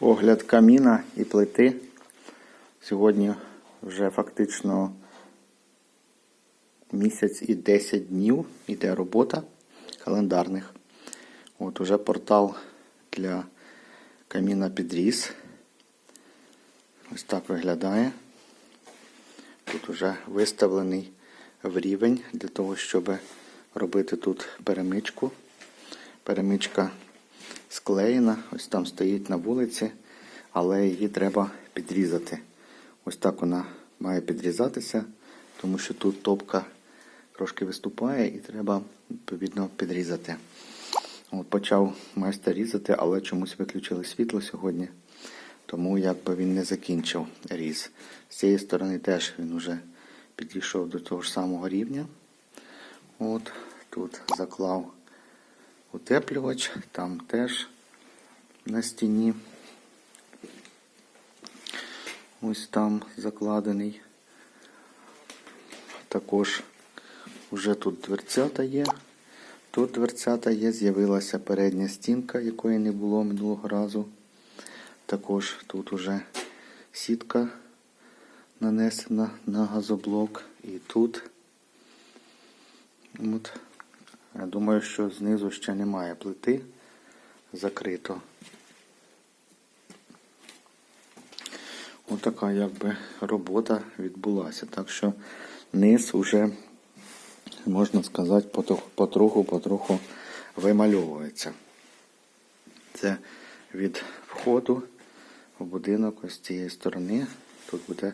Огляд каміна і плити. Сьогодні вже фактично місяць і 10 днів іде робота календарних. От уже портал для каміна підріс. Ось так виглядає. Тут вже виставлений в рівень для того, щоб робити тут перемичку. Перемичка склеєна, ось там стоїть на вулиці, але її треба підрізати. Ось так вона має підрізатися, тому що тут топка трошки виступає і треба відповідно підрізати. От Почав майстер різати, але чомусь виключили світло сьогодні, тому якби він не закінчив різ. З цієї сторони теж він вже підійшов до того ж самого рівня. От Тут заклав утеплювач, там теж на стіні. Ось там закладений. Також вже тут дверцята є. Тут дверцята є, з'явилася передня стінка, якої не було минулого разу. Також тут уже сітка нанесена на газоблок. І тут. От. Я думаю, що знизу ще немає плити. Закрито. Отака якби робота відбулася. Так що низ уже, можна сказати, потроху-потроху вимальовується. Це від входу в будинок ось цієї сторони. Тут буде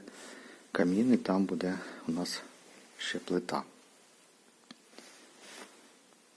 камін і там буде у нас ще плита.